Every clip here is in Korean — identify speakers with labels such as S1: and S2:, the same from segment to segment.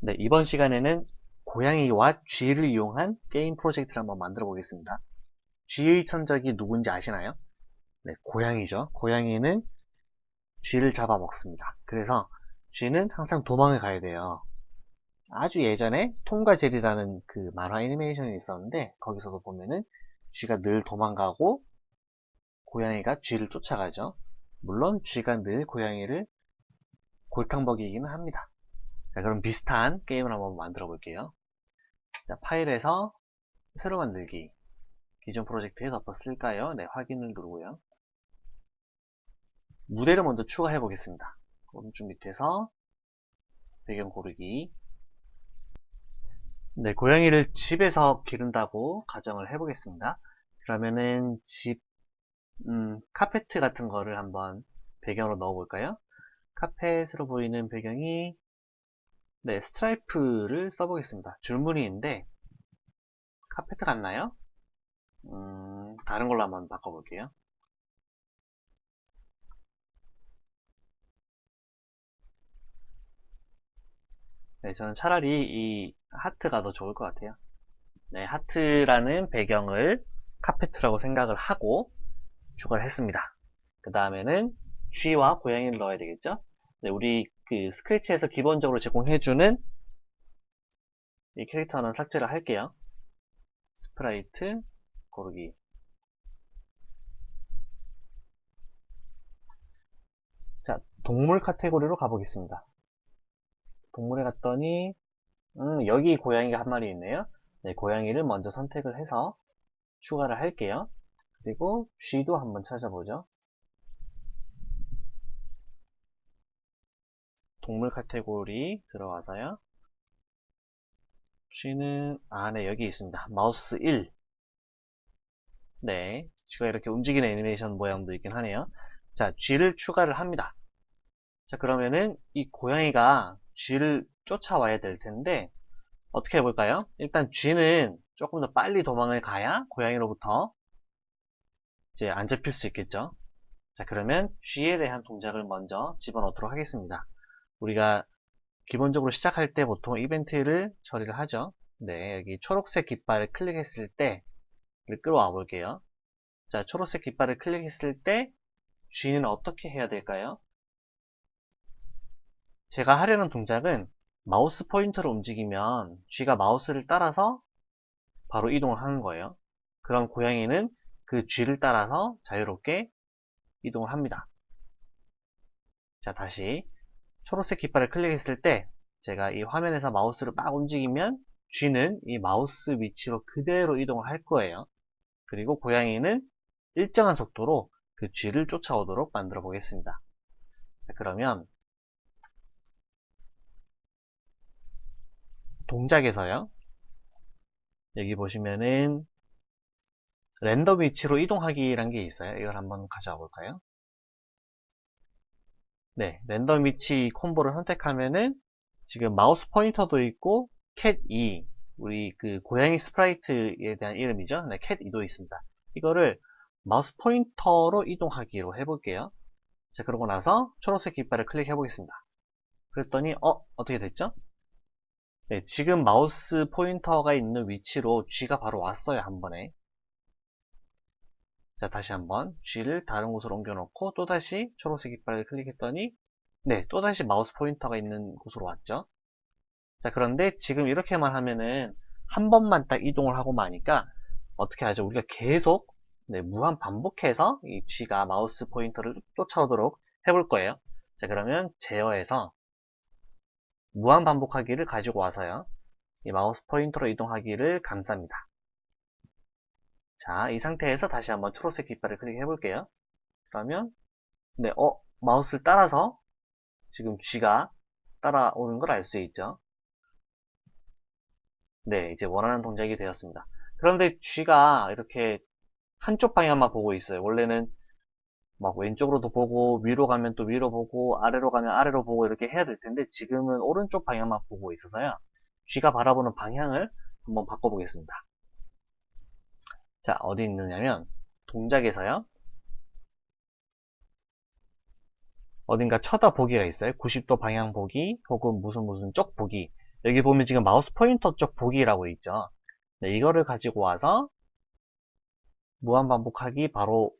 S1: 네, 이번 시간에는 고양이와 쥐를 이용한 게임 프로젝트를 한번 만들어 보겠습니다. 쥐의 천적이 누군지 아시나요? 네, 고양이죠. 고양이는 쥐를 잡아먹습니다. 그래서 쥐는 항상 도망을 가야 돼요. 아주 예전에 톰과 제리라는 그 만화 애니메이션이 있었는데 거기서도 보면은 쥐가 늘 도망가고 고양이가 쥐를 쫓아가죠. 물론 쥐가 늘 고양이를 골탕 먹이기는 합니다. 자, 그럼 비슷한 게임을 한번 만들어 볼게요. 자, 파일에서 새로 만들기. 기존 프로젝트에 덮어 쓸까요? 네, 확인을 누르고요. 무대를 먼저 추가해 보겠습니다. 오른쪽 밑에서 배경 고르기. 네, 고양이를 집에서 기른다고 가정을 해 보겠습니다. 그러면은 집, 음, 카페트 같은 거를 한번 배경으로 넣어 볼까요? 카펫으로 보이는 배경이 네, 스트라이프를 써보겠습니다. 줄무늬인데 카페트 같나요? 음, 다른 걸로 한번 바꿔볼게요. 네, 저는 차라리 이 하트가 더 좋을 것 같아요. 네, 하트라는 배경을 카페트라고 생각을 하고 추가를 했습니다. 그 다음에는 쥐와 고양이를 넣어야 되겠죠? 네, 우리 그 스크래치에서 기본적으로 제공해주는 이 캐릭터는 삭제를 할게요. 스프라이트 고르기. 자, 동물 카테고리로 가보겠습니다. 동물에 갔더니 음, 여기 고양이가 한 마리 있네요. 네, 고양이를 먼저 선택을 해서 추가를 할게요. 그리고 쥐도 한번 찾아보죠. 동물 카테고리 들어와서요. 쥐는 안에 여기 있습니다. 마우스 1. 네, 쥐가 이렇게 움직이는 애니메이션 모양도 있긴 하네요. 자, 쥐를 추가를 합니다. 자, 그러면은 이 고양이가 쥐를 쫓아와야 될 텐데 어떻게 해볼까요? 일단 쥐는 조금 더 빨리 도망을 가야 고양이로부터 이제 안 잡힐 수 있겠죠. 자, 그러면 쥐에 대한 동작을 먼저 집어넣도록 하겠습니다. 우리가 기본적으로 시작할 때 보통 이벤트를 처리를 하죠. 네, 여기 초록색 깃발을 클릭했을 때 끌어와 볼게요. 자, 초록색 깃발을 클릭했을 때 G는 어떻게 해야 될까요? 제가 하려는 동작은 마우스 포인터를 움직이면 G가 마우스를 따라서 바로 이동을 하는 거예요. 그럼 고양이는 그 G를 따라서 자유롭게 이동을 합니다. 자, 다시 초록색 깃발을 클릭했을 때 제가 이 화면에서 마우스를 막 움직이면 G는 이 마우스 위치로 그대로 이동을 할 거예요. 그리고 고양이는 일정한 속도로 그 G를 쫓아오도록 만들어 보겠습니다. 자, 그러면 동작에서요. 여기 보시면은 랜덤 위치로 이동하기란 게 있어요. 이걸 한번 가져와 볼까요? 네, 랜덤 위치 콤보를 선택하면은 지금 마우스 포인터도 있고 cat 2 우리 그 고양이 스프라이트에 대한 이름이죠. 네, cat 2도 있습니다. 이거를 마우스 포인터로 이동하기로 해볼게요. 자, 그러고 나서 초록색 깃발을 클릭해 보겠습니다. 그랬더니 어 어떻게 됐죠? 네, 지금 마우스 포인터가 있는 위치로 G가 바로 왔어요, 한 번에. 자, 다시 한번 G를 다른 곳으로 옮겨놓고 또다시 초록색 깃발을 클릭했더니 네, 또다시 마우스 포인터가 있는 곳으로 왔죠. 자, 그런데 지금 이렇게만 하면은 한 번만 딱 이동을 하고 마니까 어떻게 하죠? 우리가 계속 네, 무한 반복해서 이 G가 마우스 포인터를 쫓아오도록 해볼 거예요. 자, 그러면 제어에서 무한 반복하기를 가지고 와서요. 이 마우스 포인터로 이동하기를 감쌉니다. 자, 이 상태에서 다시 한번 초록색 깃발을 클릭해 볼게요. 그러면 네, 어, 마우스를 따라서 지금 G가 따라오는 걸 알 수 있죠. 네, 이제 원하는 동작이 되었습니다. 그런데 G가 이렇게 한쪽 방향만 보고 있어요. 원래는 막 왼쪽으로도 보고 위로 가면 또 위로 보고 아래로 가면 아래로 보고 이렇게 해야 될 텐데 지금은 오른쪽 방향만 보고 있어서요. G가 바라보는 방향을 한번 바꿔보겠습니다. 자, 어디 있느냐면 동작에서요. 어딘가 쳐다보기가 있어요. 90도 방향 보기 혹은 무슨 무슨 쪽 보기 여기 보면 지금 마우스 포인터 쪽 보기라고 있죠. 네, 이거를 가지고 와서 무한 반복하기 바로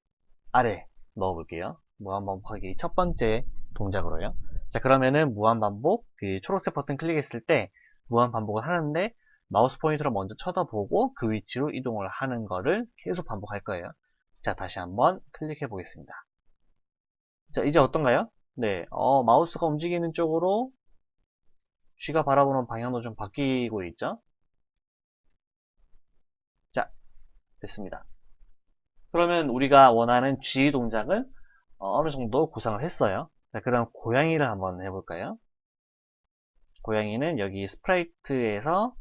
S1: 아래 넣어 볼게요. 무한 반복하기 첫 번째 동작으로요. 자, 그러면은 무한 반복, 그 초록색 버튼 클릭했을 때 무한 반복을 하는데 마우스 포인터를 먼저 쳐다보고 그 위치로 이동을 하는 거를 계속 반복할 거예요. 자, 다시 한번 클릭해 보겠습니다. 자, 이제 어떤가요? 네, 어, 마우스가 움직이는 쪽으로 쥐가 바라보는 방향도 좀 바뀌고 있죠? 자, 됐습니다. 그러면 우리가 원하는 쥐 동작은 어, 느 정도 구상을 했어요. 자, 그럼 고양이를 한번 해볼까요? 고양이는 여기 스프라이트에서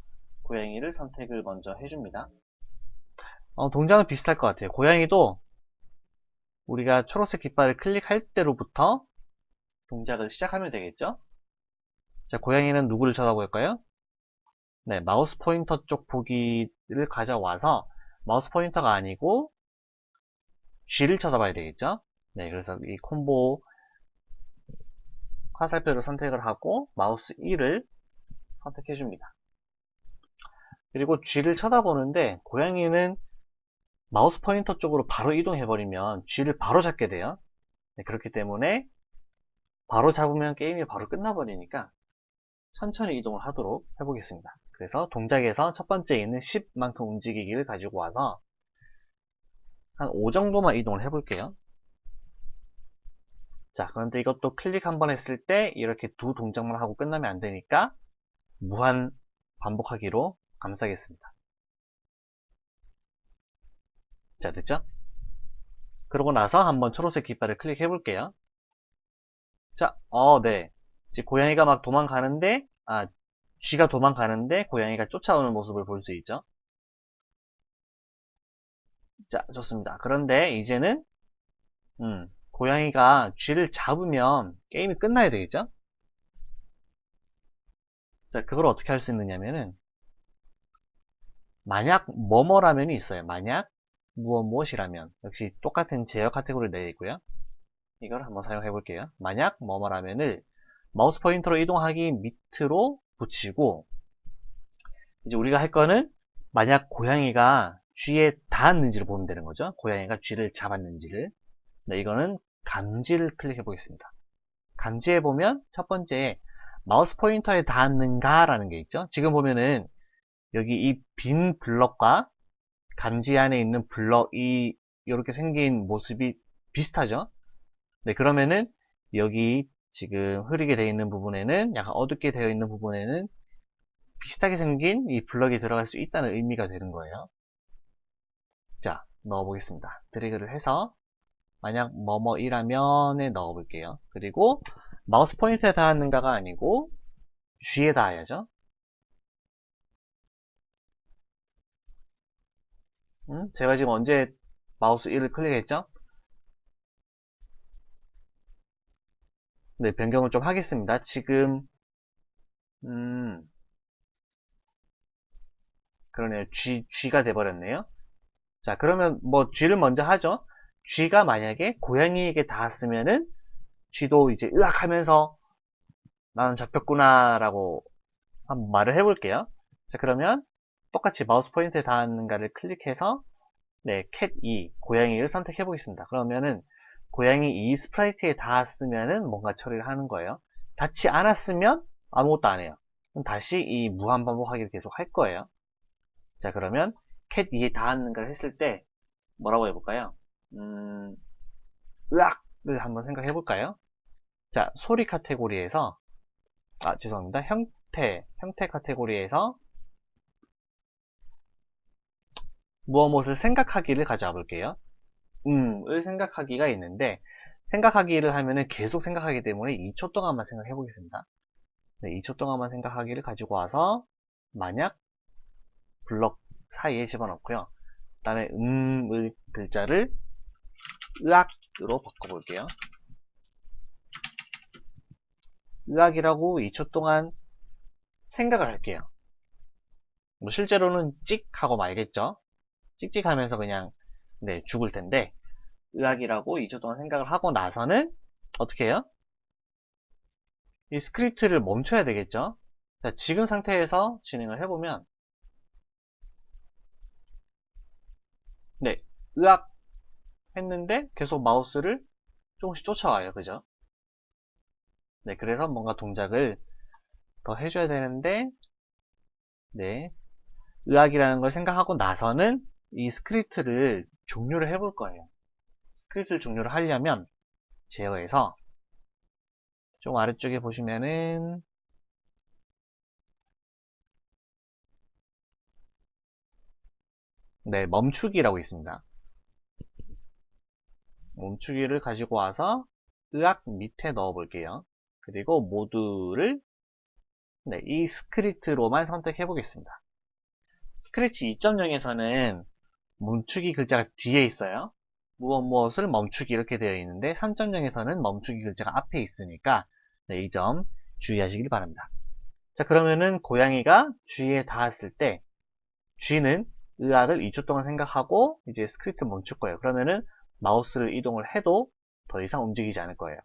S1: 고양이를 선택을 먼저 해줍니다. 어, 동작은 비슷할 것 같아요. 고양이도 우리가 초록색 깃발을 클릭할 때로부터 동작을 시작하면 되겠죠? 자, 고양이는 누구를 쳐다볼까요? 네, 마우스 포인터 쪽 보기를 가져와서 마우스 포인터가 아니고 G를 쳐다봐야 되겠죠? 네, 그래서 이 콤보 화살표를 선택을 하고 마우스 1을 선택해 줍니다. 그리고 G를 쳐다보는데 고양이는 마우스 포인터 쪽으로 바로 이동해버리면 G를 바로 잡게 돼요. 네, 그렇기 때문에 바로 잡으면 게임이 바로 끝나버리니까 천천히 이동을 하도록 해보겠습니다. 그래서 동작에서 첫 번째 있는 10만큼 움직이기를 가지고 와서 한 5 정도만 이동을 해볼게요. 자, 그런데 이것도 클릭 한 번 했을 때 이렇게 두 동작만 하고 끝나면 안 되니까 무한 반복하기로 감싸겠습니다. 자, 됐죠? 그러고 나서 한번 초록색 깃발을 클릭해 볼게요. 자, 어, 네. 이제 고양이가 막 도망가는데, 아, 쥐가 도망가는데 고양이가 쫓아오는 모습을 볼 수 있죠. 자, 좋습니다. 그런데 이제는, 음, 고양이가 쥐를 잡으면 게임이 끝나야 되겠죠? 자, 그걸 어떻게 할 수 있느냐면은, 만약 뭐뭐라면이 있어요. 만약 무엇 무엇이라면 역시 똑같은 제어 카테고리를 내있고요. 이걸 한번 사용해 볼게요. 만약 뭐뭐라면을 마우스 포인터로 이동하기 밑으로 붙이고 이제 우리가 할 거는 만약 고양이가 쥐에 닿았는지를 보면 되는 거죠. 고양이가 쥐를 잡았는지를. 네, 이거는 감지를 클릭해 보겠습니다. 감지해 보면 첫 번째 마우스 포인터에 닿았는가 라는 게 있죠. 지금 보면은 여기 이 빈 블럭과 감지 안에 있는 블럭이 이렇게 생긴 모습이 비슷하죠. 네, 그러면은 여기 지금 흐리게 되어 있는 부분에는 약간 어둡게 되어 있는 부분에는 비슷하게 생긴 이 블럭이 들어갈 수 있다는 의미가 되는 거예요. 자, 넣어 보겠습니다. 드래그를 해서 만약 뭐뭐이라면에 넣어 볼게요. 그리고 마우스 포인트에 닿았는가가 아니고 G에 닿아야죠. 음? 제가 지금 언제 마우스 1을 클릭했죠? 네, 변경을 좀 하겠습니다. 지금 음 그러네요. G, G가 돼버렸네요. 자, 그러면 뭐 G를 먼저 하죠. G가 만약에 고양이에게 닿았으면은 G도 이제 으악 하면서 나는 잡혔구나 라고 한번 말을 해볼게요. 자, 그러면 똑같이 마우스 포인트에 닿았는가를 클릭해서 네, cat 2, 고양이를 선택해 보겠습니다. 그러면은 고양이 2 스프라이트에 닿았으면은 뭔가 처리를 하는 거예요. 닿지 않았으면 아무것도 안 해요. 그럼 다시 이 무한 반복하기를 계속 할 거예요. 자, 그러면 cat 2에 닿았는가를 했을 때 뭐라고 해볼까요? 음, 으악을 한번 생각해 볼까요? 자, 소리 카테고리에서 아, 죄송합니다. 형태, 형태 카테고리에서 무엇무엇을 생각하기를 가져와 볼게요. 음을 생각하기가 있는데 생각하기를 하면은 계속 생각하기 때문에 2초 동안만 생각해 보겠습니다. 네, 2초 동안만 생각하기를 가지고 와서 만약 블럭 사이에 집어넣고요. 그 다음에 음의 글자를 으악으로 바꿔볼게요. 으악이라고 2초 동안 생각을 할게요. 뭐 실제로는 찍 하고 말겠죠. 찍찍하면서 그냥 네 죽을 텐데 의학이라고 2초 동안 생각을 하고 나서는 어떻게 해요? 이 스크립트를 멈춰야 되겠죠? 자, 지금 상태에서 진행을 해보면 네, 으악 했는데 계속 마우스를 조금씩 쫓아와요. 그죠? 네, 그래서 뭔가 동작을 더 해줘야 되는데 네, 의학이라는 걸 생각하고 나서는 이 스크립트를 종료를 해볼 거예요. 스크립트를 종료를 하려면 제어해서 좀 아래쪽에 보시면은 네, 멈추기라고 있습니다. 멈추기를 가지고 와서 의학 밑에 넣어 볼게요. 그리고 모두를 네, 이 스크립트로만 선택해 보겠습니다. 스크래치 2.0에서는 멈추기 글자가 뒤에 있어요. 무엇 무엇을 멈추기 이렇게 되어 있는데 3.0에서는 멈추기 글자가 앞에 있으니까 네, 이 점 주의하시길 바랍니다. 자 그러면은 고양이가 G에 닿았을 때 G는 의학을 2초 동안 생각하고 이제 스크립트를 멈출 거예요. 그러면은 마우스를 이동을 해도 더 이상 움직이지 않을 거예요.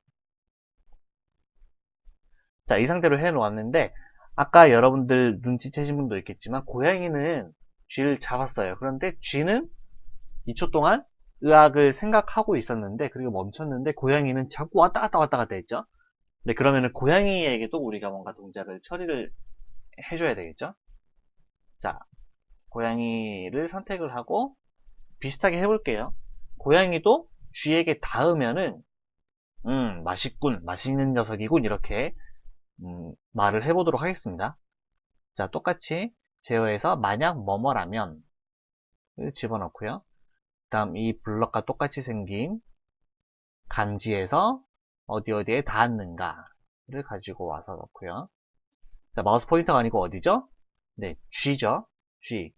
S1: 자, 이 상태로 해 놓았는데 아까 여러분들 눈치채신 분도 있겠지만 고양이는 쥐를 잡았어요. 그런데 쥐는 2초 동안 의학을 생각하고 있었는데 그리고 멈췄는데 고양이는 자꾸 왔다 갔다 왔다 갔다 했죠. 네, 그러면은 고양이에게도 우리가 뭔가 동작을 처리를 해줘야 되겠죠. 자, 고양이를 선택을 하고 비슷하게 해볼게요. 고양이도 쥐에게 닿으면은 음 맛있군 맛있는 녀석이군 이렇게 음, 말을 해보도록 하겠습니다. 자 똑같이 제어해서 만약 뭐뭐라면 집어넣고요. 그 다음 이 블럭과 똑같이 생긴 감지에서 어디 어디에 닿았는가를 가지고 와서 넣고요. 자 마우스 포인터가 아니고 어디죠? 네 G죠. G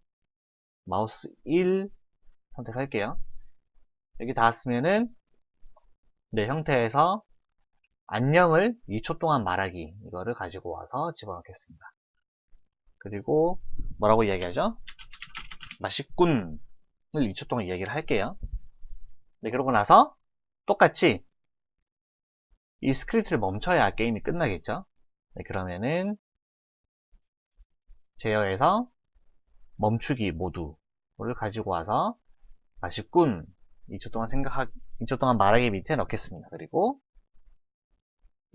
S1: 마우스 1 선택할게요. 여기 닿았으면은 네 형태에서 안녕을 2초 동안 말하기 이거를 가지고 와서 집어넣겠습니다. 그리고 뭐라고 이야기하죠? 맛있군을 2초 동안 이야기를 할게요. 네 그러고 나서 똑같이 이 스크립트를 멈춰야 게임이 끝나겠죠. 네 그러면은 제어해서 멈추기 모두를 가지고 와서 맛있군 2초 동안 생각하 2초 동안 말하기 밑에 넣겠습니다. 그리고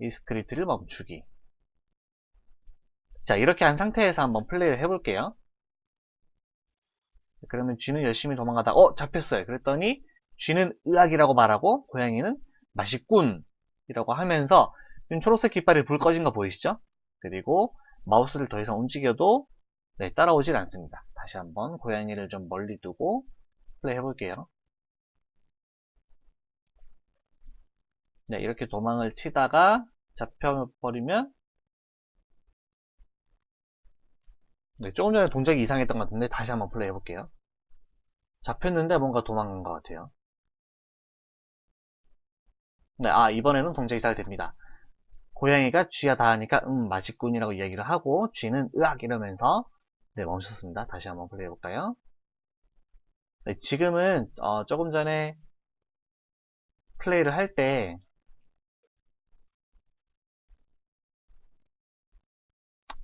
S1: 이 스크립트를 멈추기 자 이렇게 한 상태에서 한번 플레이를 해볼게요. 그러면 쥐는 열심히 도망가다 어 잡혔어요. 그랬더니 쥐는 의학이라고 말하고 고양이는 맛있군 이라고 하면서 초록색 깃발이 불 꺼진 거 보이시죠? 그리고 마우스를 더 이상 움직여도 네, 따라오질 않습니다. 다시 한번 고양이를 좀 멀리 두고 플레이 해볼게요. 네, 이렇게 도망을 치다가 잡혀버리면 네, 조금 전에 동작이 이상했던 것 같은데 다시 한번 플레이 해볼게요. 잡혔는데 뭔가 도망간 것 같아요. 네, 아 이번에는 동작이 잘 됩니다. 고양이가 쥐야 닿으니까 음 맛있군이라고 이야기를 하고 쥐는 으악 이러면서 네 멈췄습니다. 다시 한번 플레이 해볼까요? 네, 지금은 어, 조금 전에 플레이를 할때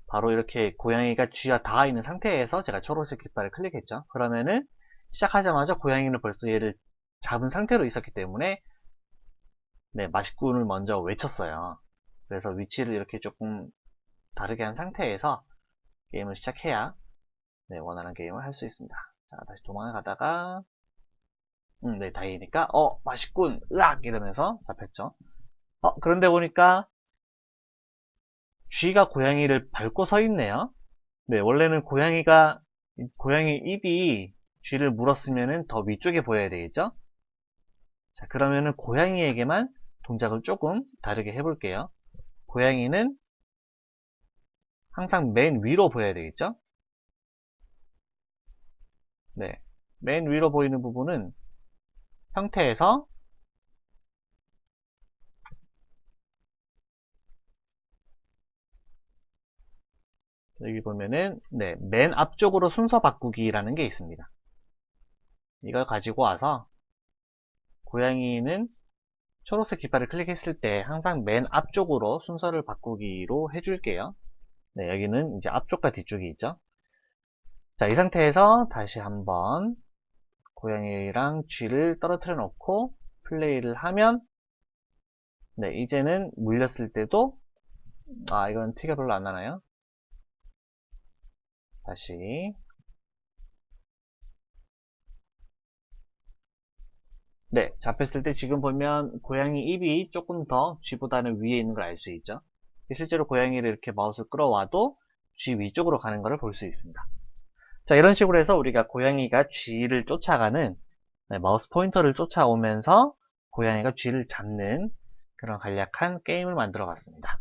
S1: 바로 이렇게 고양이가 쥐와 닿아 있는 상태에서 제가 초록색 깃발을 클릭했죠. 그러면은 시작하자마자 고양이는 벌써 얘를 잡은 상태로 있었기 때문에 네, 맛있군을 먼저 외쳤어요. 그래서 위치를 이렇게 조금 다르게 한 상태에서 게임을 시작해야 네, 원하는 게임을 할 수 있습니다. 자, 다시 도망을 가다가 음, 네, 다행이니까 어, 맛있군, 으악! 이러면서 잡혔죠. 어, 그런데 보니까 쥐가 고양이를 밟고 서 있네요. 네, 원래는 고양이가 고양이 입이 쥐를 물었으면 더 위쪽에 보여야 되겠죠? 자, 그러면은 고양이에게만 동작을 조금 다르게 해볼게요. 고양이는 항상 맨 위로 보여야 되겠죠? 네, 맨 위로 보이는 부분은 형태에서 여기 보면은 네, 맨 앞쪽으로 순서 바꾸기라는 게 있습니다. 이걸 가지고 와서 고양이는 초록색 깃발을 클릭했을 때 항상 맨 앞쪽으로 순서를 바꾸기로 해줄게요. 네, 여기는 이제 앞쪽과 뒤쪽이 있죠. 자, 이 상태에서 다시 한번 고양이랑 쥐를 떨어뜨려 놓고 플레이를 하면 네, 이제는 물렸을 때도 아, 이건 티가 별로 안 나나요? 다시 네, 잡혔을 때 지금 보면 고양이 입이 조금 더 쥐보다는 위에 있는 걸 알 수 있죠. 실제로 고양이를 이렇게 마우스 끌어와도 쥐 위쪽으로 가는 것을 볼 수 있습니다. 자, 이런 식으로 해서 우리가 고양이가 쥐를 쫓아가는 네, 마우스 포인터를 쫓아오면서 고양이가 쥐를 잡는 그런 간략한 게임을 만들어 봤습니다.